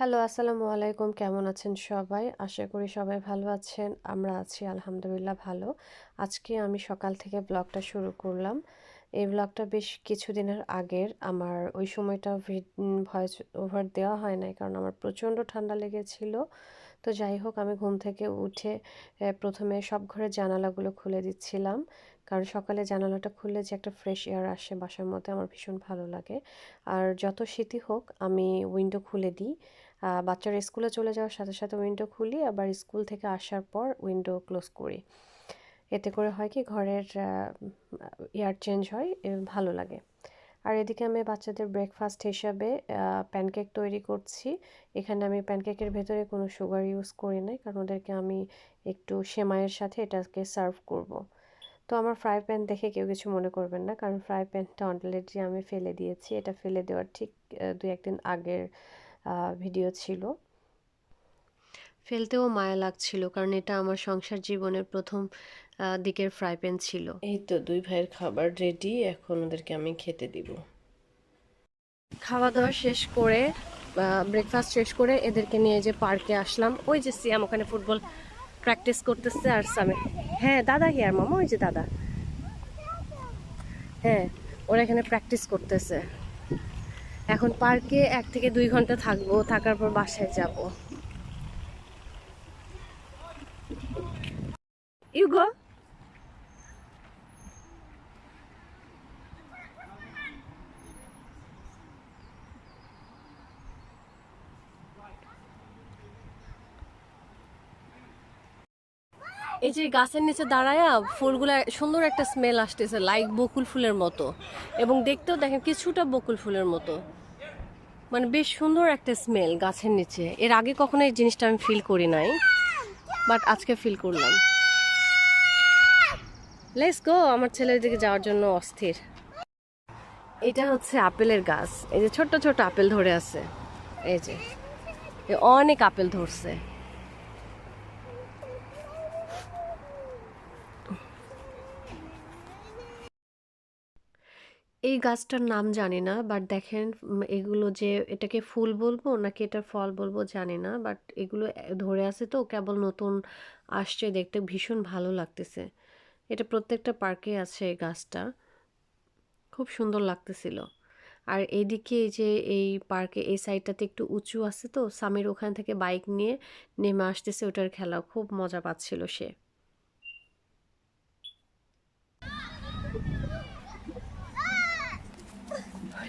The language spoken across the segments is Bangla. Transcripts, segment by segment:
হ্যালো, আসসালামু আলাইকুম। কেমন আছেন সবাই? আশা করি সবাই ভালো আছেন। আমরা আছি আলহামদুলিল্লাহ ভালো। আজকে আমি সকাল থেকে ব্লগটা শুরু করলাম। এই ব্লগটা বেশ কিছুদিনের আগের। আমার ওই সময়টা ভয়েস ওভার দেওয়া হয় নাই কারণ আমার প্রচণ্ড ঠান্ডা লেগেছিল। তো যাই হোক, আমি ঘুম থেকে উঠে প্রথমে সব ঘরের জানালাগুলো খুলে দিচ্ছিলাম। কারণ সকালে জানালাটা খুললে যে একটা ফ্রেশ এয়ার আসে বাসার মধ্যে, আমার ভীষণ ভালো লাগে। আর যত শীতই হোক, আমি উইন্ডো খুলে দিই। বাচ্চারা স্কুলে চলে যাওয়ার সাথে সাথে উইন্ডো খুলি, আবার স্কুল থেকে আসার পর উইন্ডো ক্লোজ করি। এতে করে হয় কি ঘরের এয়ার চেঞ্জ হয় ভালো লাগে। আর এদিকে আমি বাচ্চাদের ব্রেকফাস্ট হিসাবে প্যানকেক তৈরি করছি। এখানে আমি প্যানকেকের ভেতরে কোনো সুগার ইউজ করি নাই, কারণ ওদেরকে আমি একটু সেমাইয়ের সাথে এটাকে সার্ভ করব। তো আমার ফ্রাই প্যান দেখে কেউ কিছু মনে করবেন না, কারণ ফ্রাই প্যানটা অলরেডি আমি ফেলে দিয়েছি। এটা ফেলে দেওয়ার ঠিক দু একদিন আগের ভিডিও ছিল। ফেলতেও মায়া লাগছিল কারণ এটা আমার সংসার জীবনের প্রথম দিকের ফ্রাই প্যান ছিল। এই তো দুই ভাইয়ের খাবার রেডি এখন ওদেরকে আমি খেতে দিব। খাওয়া দাওয়া শেষ করে ব্রেকফাস্ট শেষ করে এদেরকে নিয়ে যে পার্কে আসলাম। ওই যে সিয়াম ওখানে ফুটবল প্র্যাকটিস করতেছে আর সামে হ্যাঁ দাদা হিয়ার মামা ওই যে দাদা। হ্যাঁ ওরা এখানে প্র্যাকটিস করতেছে। এখন পার্কে এক থেকে দুই ঘণ্টা থাকব থাকার পর বাসায় যাব। You go. এই যে গাছের নিচে দাঁড়ায়া ফুলগুলা সুন্দর একটা স্মেল আসতেছে লাইক বকুল ফুলের মতো। এবং দেখতেও দেখেন কিছুটা বকুল ফুলের মতো। মানে বেশ সুন্দর একটা স্মেল গাছের নিচে। এর আগে কখনো এই জিনিসটা আমি ফিল করি নাই বাট আজকে ফিল করলাম। লেস গো আমার ছেলের দিকে যাওয়ার জন্য অস্থির। এটা হচ্ছে আপেলের গাছ। এই যে ছোট্ট ছোট আপেল ধরে আছে। এই যে অনেক আপেল ধরছে। এই গাছটার নাম জানি না বাট দেখেন এগুলো যে এটাকে ফুল বলব নাকি এটা ফল বলব জানি না বাট এগুলো ধরে আছে তো, কেবল নতুন আসছে দেখতে, ভীষণ ভালো লাগতেছে। এটা প্রত্যেকটা পার্কে আছে এই গাছটা। খুব সুন্দর লাগতেছিল। আর এইদিকে এই যে এই পার্কে এই সাইডটাতে একটু উঁচু আছে তো সামির ওখান থেকে বাইক নিয়ে নেমে আসতেছে ওটার খেলা খুব মজা পাচ্ছিল সে।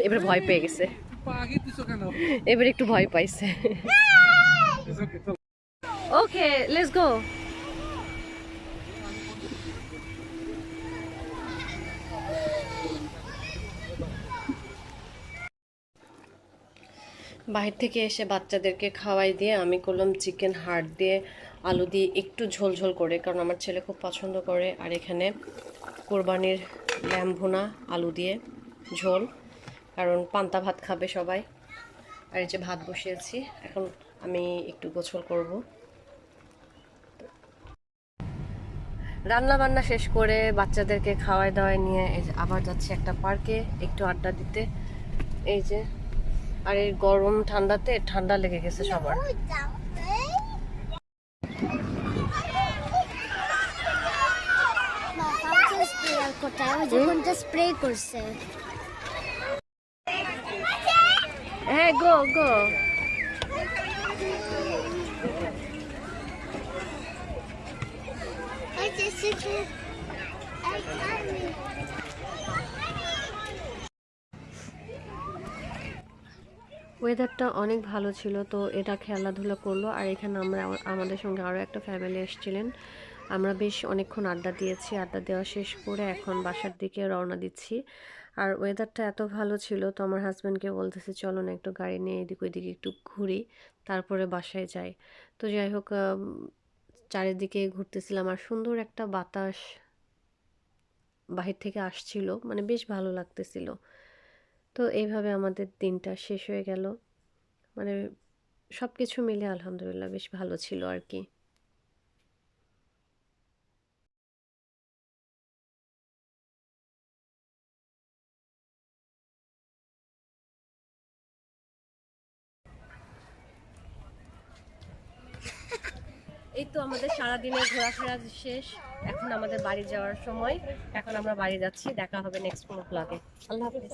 এবার ভয় পেয়ে গেছে। এবার একটু ভয় পাইছে। ওকে লেটস গো বাহির থেকে এসে বাচ্চাদেরকে খাওয়াই দিয়ে আমি করলাম চিকেন হার্ট দিয়ে আলু দিয়ে একটু ঝোল ঝোল করে, কারণ আমার ছেলে খুব পছন্দ করে। আর এখানে কোরবানির ল্যাম ভুনা আলু দিয়ে ঝোল। কারণ পান্তা ভাত খাবে সবাই। আর এই যে ভাত বসিয়েছি এখন আমি একটু গোছল করব। রান্না বান্না শেষ করে বাচ্চাদেরকে খাওয়াই দাওয়াই নিয়ে এই যে আবার যাচ্ছি একটা পার্কে একটু আড্ডা দিতে। এই যে আর এই গরম ঠান্ডাতে ঠান্ডা লেগে গেছে সবার। স্প্রে করছে। হ্যাঁ গো গো। ওয়েদারটা অনেক ভালো ছিল, তো এটা খেলাধুলা করল। আর এখানে আমরা, আমাদের সঙ্গে আরও একটা ফ্যামিলি এসেছিলেন। আমরা বেশ অনেকক্ষণ আড্ডা দিয়েছি, আড্ডা দেওয়া শেষ করে এখন বাসার দিকে রওনা দিচ্ছি। আর ওয়েদারটা এত ভালো ছিল তো আমার হাজব্যান্ডকে বলতেছে চলো না একটু গাড়ি নিয়ে এদিক ওইদিকে একটু ঘুরি, তারপরে বাসায় যাই। তো যাই হোক চারিদিকে ঘুরতেছিলাম আর সুন্দর একটা বাতাস বাহির থেকে আসছিল মানে বেশ ভালো লাগতেছিল। তো এইভাবে আমাদের দিনটা শেষ হয়ে গেল। মানে সব কিছু মিলে আলহামদুলিল্লাহ বেশ ভালো ছিল আর কি। এই তো আমাদের সারাদিনের ঘোরাফেরা শেষ। এখন আমাদের বাড়ি যাওয়ার সময়। এখন আমরা বাড়ি যাচ্ছি। দেখা হবে নেক্সট কোনো ব্লগে আল্লাহ হাফিজ।